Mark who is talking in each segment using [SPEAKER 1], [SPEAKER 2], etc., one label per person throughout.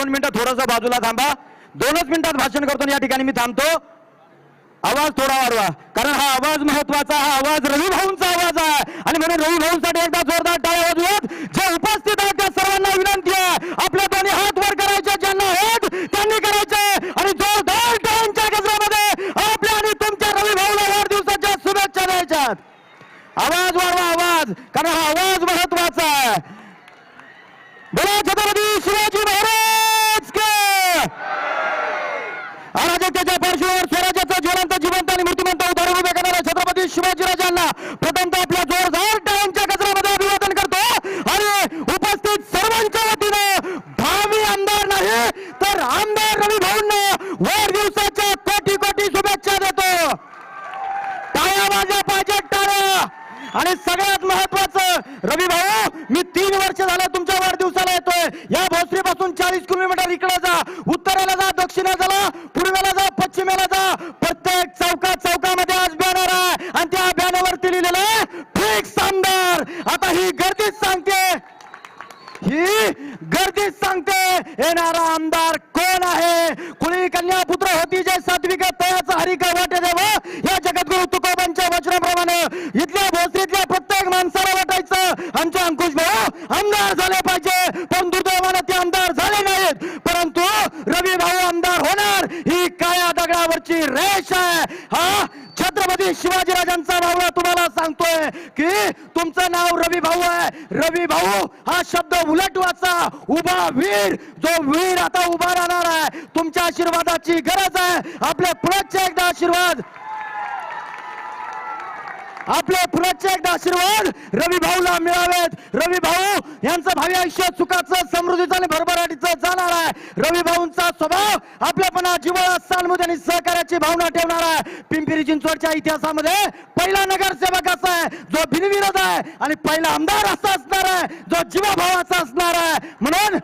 [SPEAKER 1] दोन मिनिटं थोडंसं बाजूला थांबा. दोनच मिनिटात भाषण करतो या ठिकाणी मी थांबतो. आवाज थोडा वाढवा. कारण हा आवाज महत्त्वाचा हा आवाज रवी भाऊंचा आवाज आहे. आणि म्हणून रवी भाऊंसाठी एकदा जोरदार टाळ्या वाजवत जे उपस्थित आहेत त्या सर्वांना विनंती आहे. आपल्या दोन्ही हात वर करायचे ज्यांना आहेत त्यांनी करायचे. आणि जोरदार टाळ्यांच्या गजरामध्ये आपल्या आणि तुमच्या रवी भाऊला वाढदिवसाच्या शुभेच्छा द्यायच्यात. आवाज वाढवा आवाज. कारण हा आवाज महत्त्वाचा आहे. बोला छत्रपती शिवाजी शिवाजीराजांना प्रथमतः आपल्या जोरदार टाळ्यांच्या गजरामध्ये अभिवादन करतो. आणि उपस्थित सर्वांच्या वतीनं भावी आमदार नाही तर आमदार रवी भाऊंना वाढदिवसाच्या कोटी कोटी शुभेच्छा देतो. टाळ्या माझ्या पाहिजे टाळ्या. आणि सगळ्यात महत्वाचं रवी भाऊ मी तीन वर्ष झालं तुमच्या वाढदिवसाला येतोय. या भोसरीपासून चाळीस किलोमीटर इकडे जा उत्तरेला जा दक्षिणेला जा पूर्वेला जा पश्चिमेला जा प्रत्येक चौकात चौकामध्ये आज बॅनर आहे आणि त्या बॅनरवरती लिहिलेलं आहे फिक्स आमदार आता ही गर्दीच सांगते. ही गर्दीच सांगते. येणारा आमदार कोण आहे? कुणी कन्या पुत्र होती जे सात्विक तयाचं हरिक वाटे देव या जगद्गुरु तुकोबांच्या वचनाप्रमाणे इथल्या भोसरीतल्या प्रत्येक माणसाला वाटायचं आमचे अंकुश भाऊ आमदार झाले पाहिजे. पण दुर्दैवाने ते आमदार झाले नाहीत. परंतु रवी भाऊ आमदार होणार. ही काळ्या दगडावरची रेष आहे. हा छत्रपती शिवाजीराजांचा भाऊ तुम्हाला सांगतोय की तुमचं नाव रवी भाऊ आहे. रवी भाऊ हा शब्द उलट वाचा उभा वीर जो वीर आता उभा राहणार आहे. तुमच्या आशीर्वादाची गरज आहे. आपल्या पुढच्या एकदा आशीर्वाद. आपले पुढचे एकदा आशीर्वाद रवी भाऊला मिळावेत. रवी भाऊ यांचं भावी आयुष्य सुखाचं समृद्धीचं आणि भरभराटीचं जाणार आहे. रवी भाऊंचा स्वभाव आपल्यापणा जिव्हाळा सालमुद आणि सहकार्याची भावना ठेवणार आहे. पिंपरी चिंचवडच्या इतिहासामध्ये पहिला नगरसेवक असा आहे जो बिनविरोध आहे आणि पहिला आमदार असा असणार आहे जो जीवाभावाचा असणार आहे. म्हणून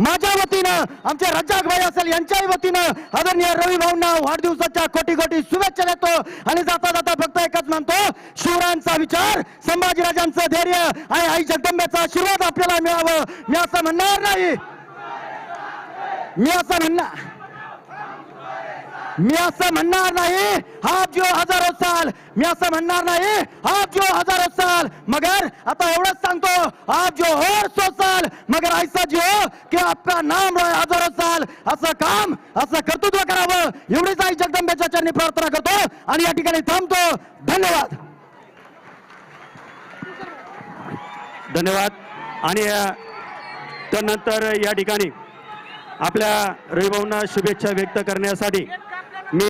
[SPEAKER 1] माझ्या वतीनं आमच्या रज्जाक भाई असेल यांच्याही वतीनं आदरणीय रवी भाऊंना वाढदिवसाच्या कोटी कोटी शुभेच्छा देतो. आणि जाता जाता फक्त एकच म्हणतो शिवरायांचा विचार संभाजीराजांचं धैर्य आणि आई जगदंबेचा आशीर्वाद आपल्याला मिळावं. मी असं म्हणणार नाही. मी असं म्हणणार मी असं म्हणणार नाही हा जो हजारो साल. मी असं म्हणणार नाही हा जो हजारो साल. मगर आता एवढंच सांगतो आप जो और सो साल. मगर ऐसा जो की आपका नाम रोय हजारो साल. असं काम असं कर्तृत्व करावं. एवढीच आई जगदंबेच्या चरणी प्रार्थना करतो आणि या ठिकाणी थांबतो. धन्यवाद.
[SPEAKER 2] धन्यवाद. आणि त्यानंतर या ठिकाणी आपल्या रविभाऊंना शुभेच्छा व्यक्त करण्यासाठी